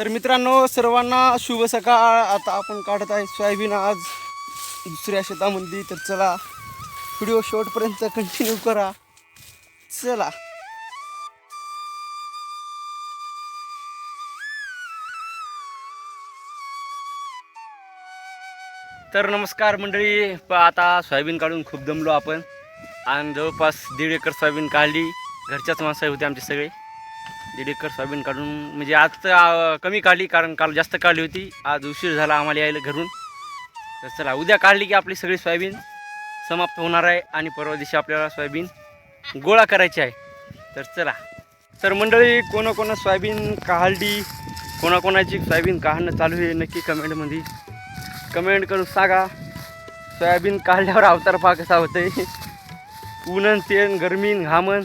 तर मित्रांनो सर्वांना शुभ सकाळ. आता आपण काढत आहे सोयाबीन आज दुसऱ्या शेतामध्ये. तर चला व्हिडिओ शॉर्टपर्यंत कंटिन्यू करा. चला. तर नमस्कार मंडळी प आता सोयाबीन काढून खूप दमलो आपण. आणि जवळपास दीड एकर सोयाबीन काढली. घरच्याच माणसं होते आमचे सगळे. दीड एकर सोयाबीन काढून म्हणजे आज तर कमी काढली कारण काल जास्त काढली होती. आज उशीर झाला आम्हाला यायला घरून. तर चला उद्या काढली की आपली सगळी सोयाबीन समाप्त होणार आहे आणि परवा दिवशी आपल्याला सोयाबीन गोळा करायची आहे. तर चला. तर मंडळी कोणाकोणा सोयाबीन काढली कोणाकोणाची सोयाबीन काढणं चालू आहे नक्की कमेंटमध्ये कमेंट करून सांगा. सोयाबीन काढल्यावर अवतार पा कसा होतंय? ऊन तेन गरमीन घामन.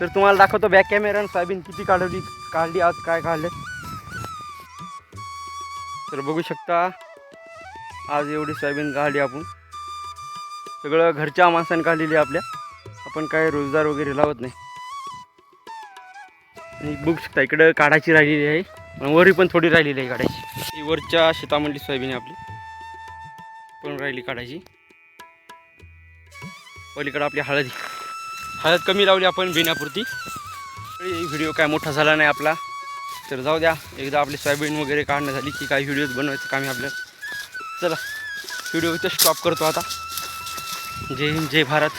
तर तुम्हाला दाखवतो बॅक कॅमेऱ्यानं सोयाबीन किती काढवली काढली आज काय काढलं. तर बघू शकता आज एवढी सोयाबीन काढली आपण. सगळं घरच्या माणसाने काढलेली आहे आपल्या. आपण काय रोजगार वगैरे लावत नाही. आणि बघू शकता इकडं काढायची राहिलेली आहे. आणि वरी पण थोडी राहिलेली आहे काढायची. ही वरच्या शेतामधली सोयाबीन आहे आपली. पण राहिली काढायची. पलीकडं आपली हळदी. हळद कमी लावली आपण बिण्यापुरती व्हिडिओ काय मोठा झाला नाही आपला. तर जाऊ द्या एकदा आपली सोयाबीन वगैरे काढणं झाली की काही व्हिडिओज बनवायचं काम आहे आपलं. चला व्हिडिओ इथं स्टॉप करतो आता. जय हिंद जय भारत.